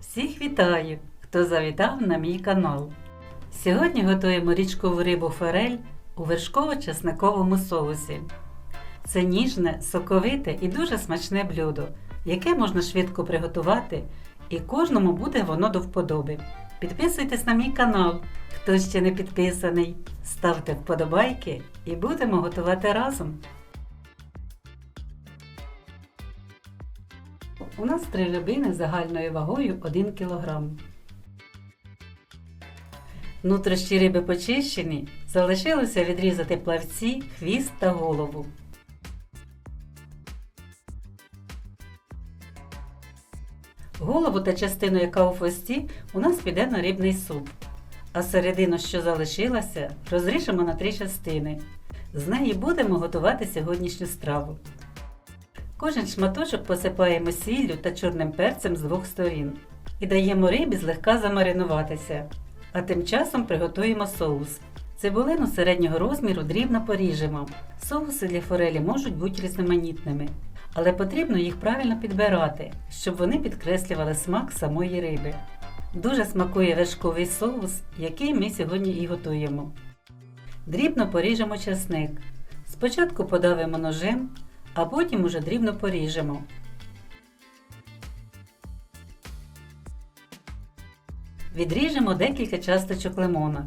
Всіх вітаю, хто завітав на мій канал. Сьогодні готуємо річкову рибу форель у вершково-чесниковому соусі. Це ніжне, соковите і дуже смачне блюдо, яке можна швидко приготувати, і кожному буде воно до вподоби. Підписуйтесь на мій канал, хто ще не підписаний, ставте вподобайки і будемо готувати разом. У нас три рибини загальною вагою 1 кг. Нутрощі риби почищені, залишилося відрізати плавці, хвіст та голову. Голову та частину, яка у хвості, у нас піде на рибний суп. А середину, що залишилася, розріжемо на три частини. З неї будемо готувати сьогоднішню страву. Кожен шматочок посипаємо сіллю та чорним перцем з двох сторін і даємо рибі злегка замаринуватися. А тим часом приготуємо соус. Цибулину середнього розміру дрібно поріжемо. Соуси для форелі можуть бути різноманітними, але потрібно їх правильно підбирати, щоб вони підкреслювали смак самої риби. Дуже смакує вершковий соус, який ми сьогодні і готуємо. Дрібно поріжемо часник. Спочатку подавимо ножем, а потім уже дрібно поріжемо. Відріжемо декілька часточок лимона.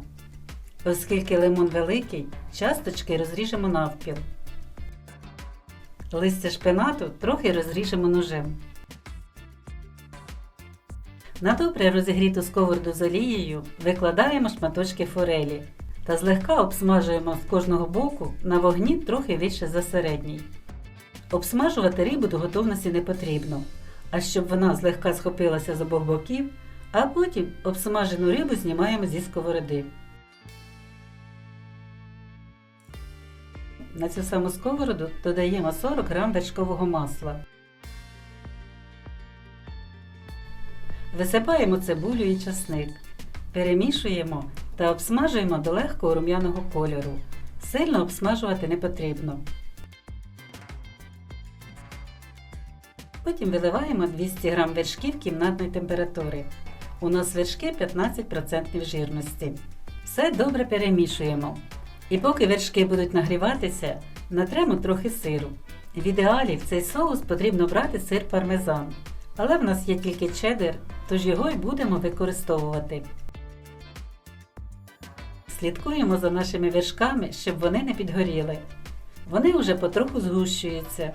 Оскільки лимон великий, часточки розріжемо навпіл. Листя шпинату трохи розріжемо ножем. На добре розігріту сковороду з олією викладаємо шматочки форелі та злегка обсмажуємо з кожного боку на вогні трохи вище за середній. Обсмажувати рибу до готовності не потрібно, а щоб вона злегка схопилася з обох боків, а потім обсмажену рибу знімаємо зі сковороди. На цю саму сковороду додаємо 40 г вершкового масла. Висипаємо цибулю і часник. Перемішуємо та обсмажуємо до легкого рум'яного кольору. Сильно обсмажувати не потрібно. Потім виливаємо 200 г вершків кімнатної температури. У нас вершки 15% жирності. Все добре перемішуємо. І поки вершки будуть нагріватися, натремо трохи сиру. В ідеалі в цей соус потрібно брати сир пармезан. Але в нас є тільки чеддер, тож його й будемо використовувати. Слідкуємо за нашими вершками, щоб вони не підгоріли. Вони вже потроху згущуються.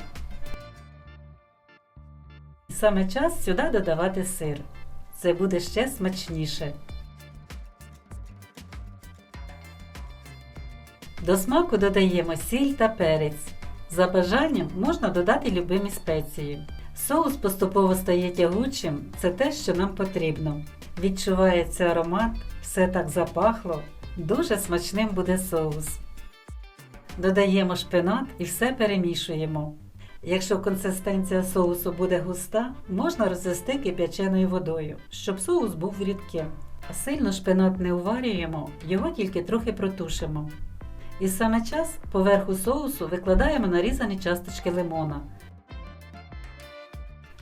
Саме час сюди додавати сир. Це буде ще смачніше. До смаку додаємо сіль та перець. За бажанням можна додати любимі спеції. Соус поступово стає тягучим, це те, що нам потрібно. Відчувається аромат, все так запахло. Дуже смачним буде соус. Додаємо шпинат і все перемішуємо. Якщо консистенція соусу буде густа, можна розвести кип'яченою водою, щоб соус був рідким. Сильно шпинат не уварюємо, його тільки трохи протушимо. І саме час поверху соусу викладаємо нарізані часточки лимона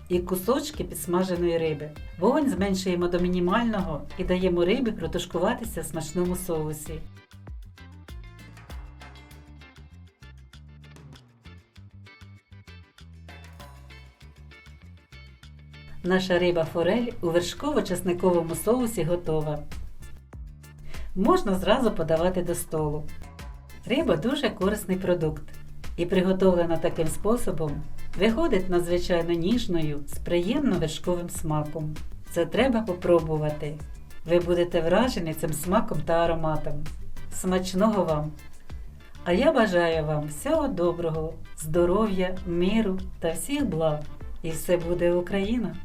і кусочки підсмаженої риби. Вогонь зменшуємо до мінімального і даємо рибі протушкуватися в смачному соусі. Наша риба форель у вершково-часниковому соусі готова. Можна зразу подавати до столу. Риба дуже корисний продукт і приготовлена таким способом виходить надзвичайно ніжною з приємно вершковим смаком. Це треба попробувати. Ви будете вражені цим смаком та ароматом. Смачного вам! А я бажаю вам всього доброго, здоров'я, миру та всіх благ. І все буде Україна!